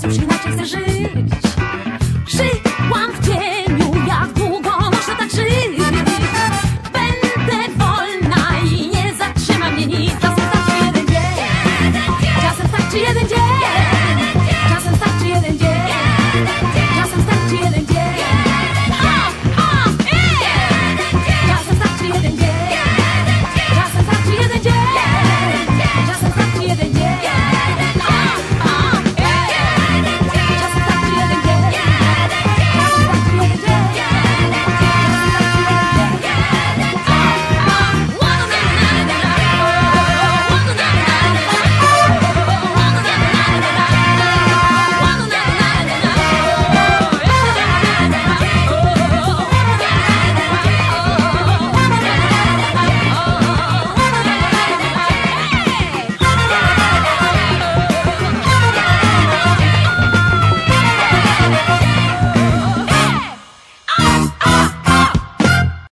teraz już inaczej chcę żyć. Żyłam w cieniu, jak długo można tak żyć? Będę wolna i nie zatrzyma mnie nic. Czasem tak czy jeden dzień, czasem tak czy jeden dzień.